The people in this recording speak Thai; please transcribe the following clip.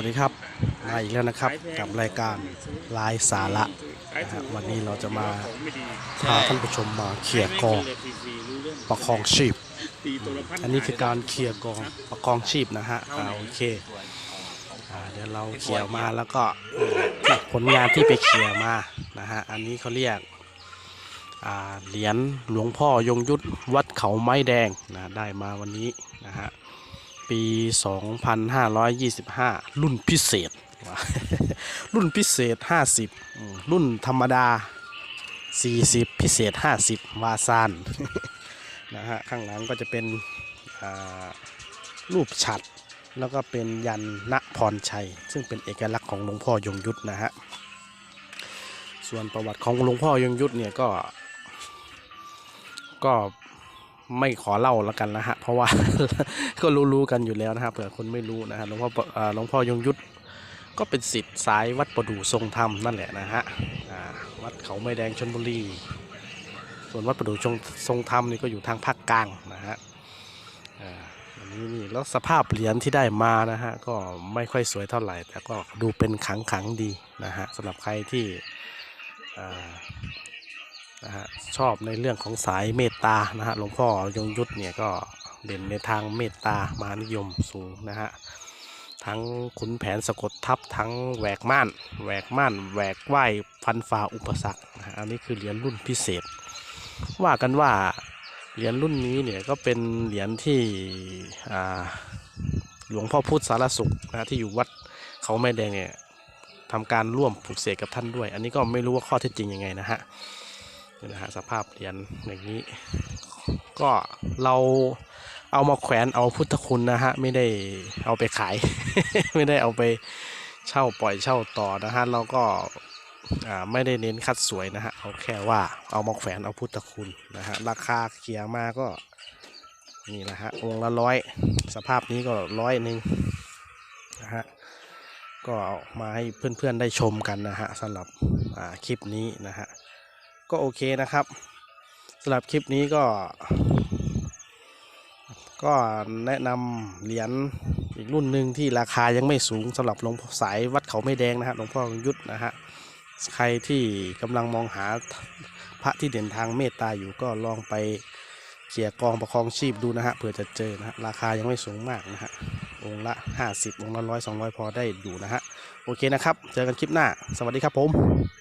วัสดีครับมาอีกแล้วนะครับกับรายการลายสาระนะวันนี้เราจะมาพาท่านผู้ชมมาเคลียร์กองประคองชีพ อันนี้คือการเคลียร์กองประคองชีพนะฮะโอเคเดี๋ยวเราเคลียร์มาแล้วก็ผลงานที่ไปเคลียร์มานะฮะอันนี้เขาเรียกเหรียญหลวงพ่อยงยุทธวัดเขาไม้แดงนะได้มาวันนี้นะฮะ ปี 2525 รุ่นพิเศษ รุ่นพิเศษ 50 รุ่นธรรมดา 40 พิเศษ 50 วาซานนะฮะข้างหลังก็จะเป็นรูปฉัดแล้วก็เป็นยันณพรชัย ซึ่งเป็นเอกลักษณ์ของหลวงพ่อยงยุทธนะฮะส่วนประวัติของหลวงพ่อยงยุทธเนี่ยก็ก็ ไม่ขอเล่าแล้วกันนะฮะ เพราะว่าก็รู้ๆกันอยู่แล้วนะครับเผื่อคนไม่รู้นะฮะหลวงพ่อหลวงพ่อยงยุทธก็เป็นสิทธิ์สายวัดประดู่ทรงธรรมนั่นแหละนะฮะวัดเขาไม้แดงชนบุรี ส่วนวัดประดู่ทรงทรงธรรมนี่ก็อยู่ทางภาคกลางนะฮะอันนี้นี่แล้วสภาพเหรียญที่ได้มานะฮะก็ไม่ค่อยสวยเท่าไหร่ แต่ก็ดูเป็นขังขังดีนะฮะสำหรับใครที่ นะฮะชอบในเรื่องของสายเมตตานะฮะหลวงพ่อยงยุทธเนี่ยก็เด่นในทางเมตตามานิยมสูงนะฮะทั้งขุนแผนสะกดทับทั้งแหวกม่านแหวกม่านแหวกไหวฟันฝ่าอุปสรรคนะอันนี้คือเหรียญรุ่นพิเศษ ว่ากันว่าเหรียญรุ่นนี้เนี่ยก็เป็นเหรียญที่หลวงพ่อพุทธสารสุขนะฮะที่อยู่วัดเขาไม้แดงเนี่ยทำการร่วมปลูกเสกกับท่านด้วย อันนี้ก็ไม่รู้ว่าข้อเท็จจริงยังไงนะฮะ นี่นะฮะสภาพเหรียญอย่างนี้ ก็เราเอามาแขวนเอาพุทธคุณนะฮะไม่ได้เอาไปขาย ไม่ได้เอาไปเช่าปล่อยเช่าต่อนะฮะเราก็อ่าไม่ได้เน้นคัดสวยนะฮะเอาแค่ว่าเอามาแขวนเอาพุทธคุณนะฮะราคาเขียมาก็นี่นะฮะองค์ละร้อยสภาพนี้ก็ร้อยหนึ่งนะฮะก็เอามาให้เพื่อนๆได้ชมกันนะฮะสำหรับอ่าคลิปนี้นะฮะ ก็โอเคนะครับสำหรับคลิปนี้ก็ ก็แนะนำเหรียญอีกรุ่นหนึ่งที่ราคายังไม่สูงสำหรับหลวงพ่อสายวัดเขาไม่แดงนะฮะหลวงพ่อยุทธนะฮะใครที่กำลังมองหาพระที่เด่นทางเมตตาอยู่ก็ลองไปเขี่ยกองประคองชีพดูนะฮะเผื่อจะเจอนะฮะราคายังไม่สูงมากนะฮะองละ 50 องละร้อยสองร้อยพอได้อยู่นะฮะ โอเคนะครับ เจอกันคลิปหน้า สวัสดีครับผม